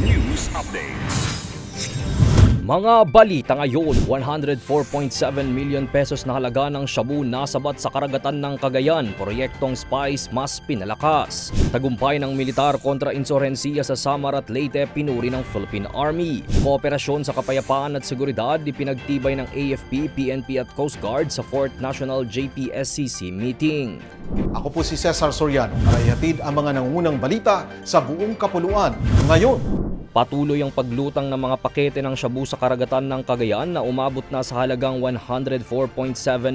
News Updates. Mga balita ngayon, 104.7 million pesos na halaga ng shabu nasabat sa karagatan ng Cagayan, proyektong Spice mas pinalakas. Tagumpay ng militar kontra insurhensiya sa Samar at Leyte pinuri ng Philippine Army. Kooperasyon sa kapayapaan at seguridad ipinagtibay ng AFP, PNP at Coast Guard sa 4th National JPSCC meeting. Ako po si Cesar Soriano para ang mga nangungunang balita sa buong kapuluan ngayon. Patuloy ang paglutang ng mga pakete ng shabu sa karagatan ng Cagayan na umabot na sa halagang 104.7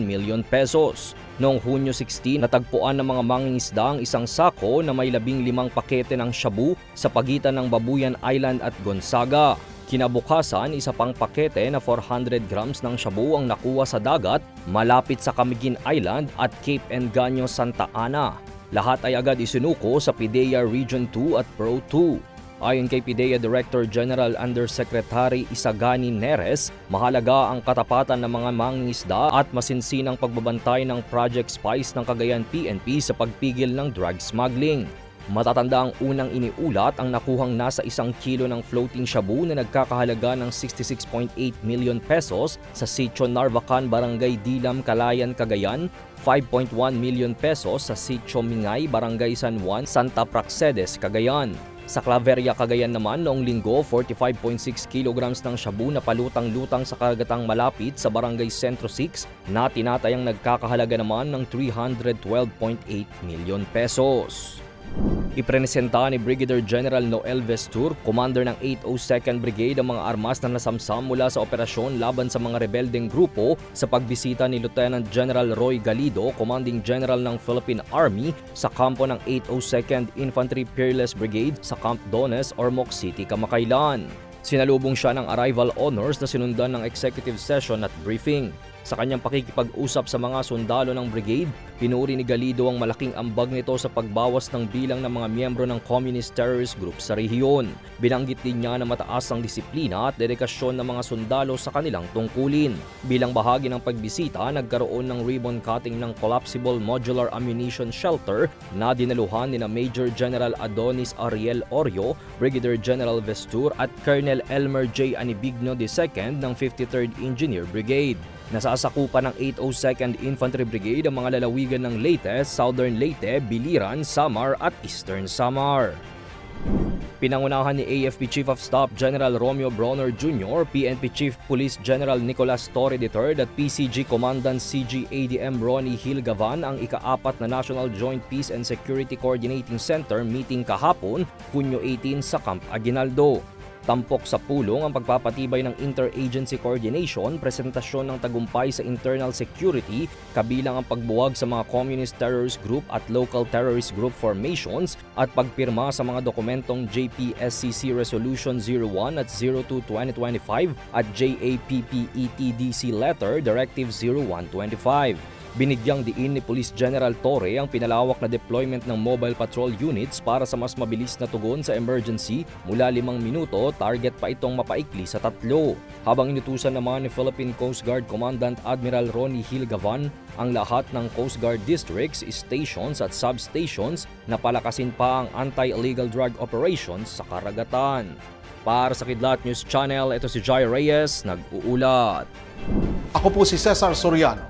million pesos. Noong Hunyo 16, natagpuan ng mga mangingisda ang isang sako na may labing limang pakete ng shabu sa pagitan ng Babuyan Island at Gonzaga. Kinabukasan, isa pang pakete na 400 grams ng shabu ang nakuha sa dagat malapit sa Camiguin Island at Cape Engaño, Santa Ana. Lahat ay agad isinuko sa PIDEA Region 2 at Pro 2. Ayon kay PIDEA Director General Undersecretary Isagani Neres, mahalaga ang katapatan ng mga mangingisda at masinsinang pagbabantay ng Project Spice ng Cagayan PNP sa pagpigil ng drug smuggling. Matatanda ang unang iniulat ang nakuhang nasa isang kilo ng floating shabu na nagkakahalaga ng 66.8 million pesos sa Sitio Narvacan, Barangay Dilam, Calayan, Cagayan, 5.1 million pesos sa Sitio Mingay, Barangay San Juan, Santa Praxedes, Cagayan. Sa Claveria, Cagayan naman noong linggo, 45.6 kilograms ng shabu na palutang-lutang sa karagatang malapit sa Barangay Centro 6 na tinatayang nagkakahalaga naman ng 312.8 million pesos. Iprenesenta ni Brigadier General Noel Vestur, commander ng 802nd Brigade ang mga armas na nasamsam mula sa operasyon laban sa mga rebeldeng grupo sa pagbisita ni Lieutenant General Roy Galido, commanding general ng Philippine Army sa kampo ng 802nd Infantry Peerless Brigade sa Camp Dones, Ormoc City, Kamakailan. Sinalubong siya ng arrival honors na sinundan ng executive session at briefing. Sa kanyang pakikipag-usap sa mga sundalo ng brigade, pinuri ni Galido ang malaking ambag nito sa pagbawas ng bilang ng mga miyembro ng communist terrorist group sa rehiyon. Binanggit din niya na mataas ang disiplina at dedikasyon ng mga sundalo sa kanilang tungkulin. Bilang bahagi ng pagbisita, nagkaroon ng ribbon cutting ng collapsible modular ammunition shelter na dinaluhan ni na Major General Adonis Ariel Orio, Brigadier General Vestur at Colonel Elmer J. Anibigno II ng 53rd Engineer Brigade. Nasasakupan ng 802nd Infantry Brigade ang mga lalawigan ng Leyte, Southern Leyte, Biliran, Samar at Eastern Samar. Pinangunahan ni AFP Chief of Staff General Romeo Bronner Jr., PNP Chief Police General Nicolas Torre III at PCG Commandant CG ADM Ronnie Hill Gavan ang ikaapat na National Joint Peace and Security Coordinating Center meeting kahapon, Hunyo 18 sa Camp Aguinaldo. Tampok sa pulong ang pagpapatibay ng interagency coordination, presentasyon ng tagumpay sa internal security, kabilang ang pagbuwag sa mga communist terrorist group at local terrorist group formations at pagpirma sa mga dokumentong JPSCC Resolution 01 at 02-2025 at JAPPETDC Letter Directive 0125. Binigyang diin ni Police General Torre ang pinalawak na deployment ng mobile patrol units para sa mas mabilis na tugon sa emergency mula limang minuto, target pa itong mapaikli sa tatlo. Habang inutusan naman ni Philippine Coast Guard Commandant Admiral Ronnie Hill Gavan ang lahat ng Coast Guard districts, stations at substations na palakasin pa ang anti-illegal drug operations sa karagatan. Para sa Kidlat News Channel, ito si Jai Reyes, nag-uulat. Ako po si Cesar Soriano.